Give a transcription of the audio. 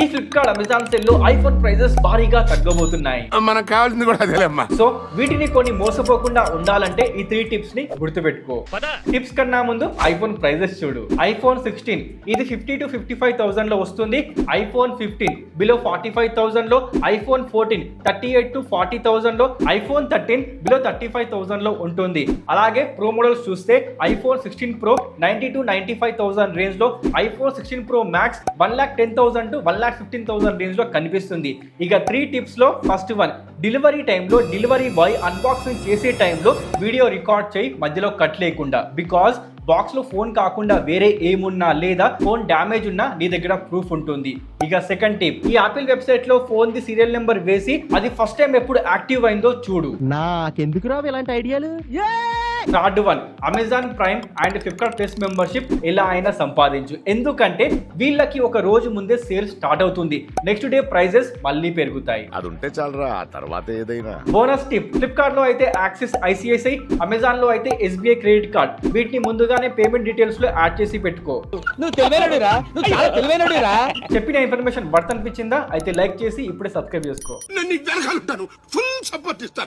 ఈ Flipkart Amazon సెల్లో iPhone prices భారీగా తగ్గబోతున్నాయి. మనకు కావాల్సింది కూడా అదేలేమ్మా సో వీటిని కొన్ని మోసపోకుండా ఉండాలంటే ఈ త్రీ టిప్స్ని గుర్తుపెట్టుకో. టిప్స్ కన్నా ముందు ఐఫోన్ ప్రైజెస్ చూడు. ఐఫోన్ సిక్స్టీన్ ఇది ఫిఫ్టీ టు ఫిఫ్టీ ఫైవ్ థౌసండ్లో వస్తుంది. IPhone fifteen below forty five థౌసండ్లో. IPhone fourteen thirty eight to forty థౌసండ్లో. IPhone thirteen below thirty five థౌసండ్లో ఉంటుంది. అలాగే ప్రో మోడల్స్ చూస్తే iPhone sixteen pro ninety to ninety five thousand రేంజ్లో iPhone sixteen pro max one lakh ten thousand to one lakh fifteen thousand రేంజ్లో కనిపిస్తుంది. ఇక three టిప్స్లో first one delivery టైంలో delivery boy unboxing చేసే టైంలో వీడియో రికార్డ్ చేయి మధ్యలో కట్ లేకుండా. బికాజ్ బాక్స్లో ఫోన్ కాకుండా వేరే ఏమున్నా లేదా ఫోన్ డ్యామేజ్ ఉన్నా నీ దగ్గర ప్రూఫ్ ఉంటుంది. ఇక సెకండ్ టిప్ ఈ యాపిల్ వెబ్సైట్లో ఫోన్ ది సీరియల్ నెంబర్ వేసి అది ఫస్ట్ టైం ఎప్పుడు యాక్టివ్ అయిందో చూడు. నాకెందుకు రావు ఇలాంటి ఐడియాలు third one. Amazon Prime and Flipkart Plus membership ఎలా అయినా సంపాదించు. ఎందుకంటే వీళ్ళకి ఒక రోజు ముందే సేల్ స్టార్ట్ అవుతుంది. నెక్స్ట్ డే ప్రైజెస్ మళ్ళీ పెరుగుతాయి. అది ఉంటే చాలరా ఆ తర్వాత ఏదైనా. బోనస్ టిప్ ఫ్లిప్కార్ట్లో అయితే యాక్సిస్ ఐసిఐసిఐ అమెజాన్లో అయితే ఎస్బీఐ క్రెడిట్ కార్డ్ వీటిని ముందుగానే పేమెంట్ డీటెయిల్స్లో యాడ్ చేసి పెట్టుకో. నువ్వు తెలివైనడురా నువ్వు చాలా తెలివైనడురా. చెప్పిన ఇన్ఫర్మేషన్ వర్త్ అనిపించిందా అయితే లైక్ చేసి ఇప్పుడే సబ్స్క్రైబ్ చేసుకో. నేను నీకు వెనకాలంటాను ఫుల్ సపోర్ట్ ఇస్తాను.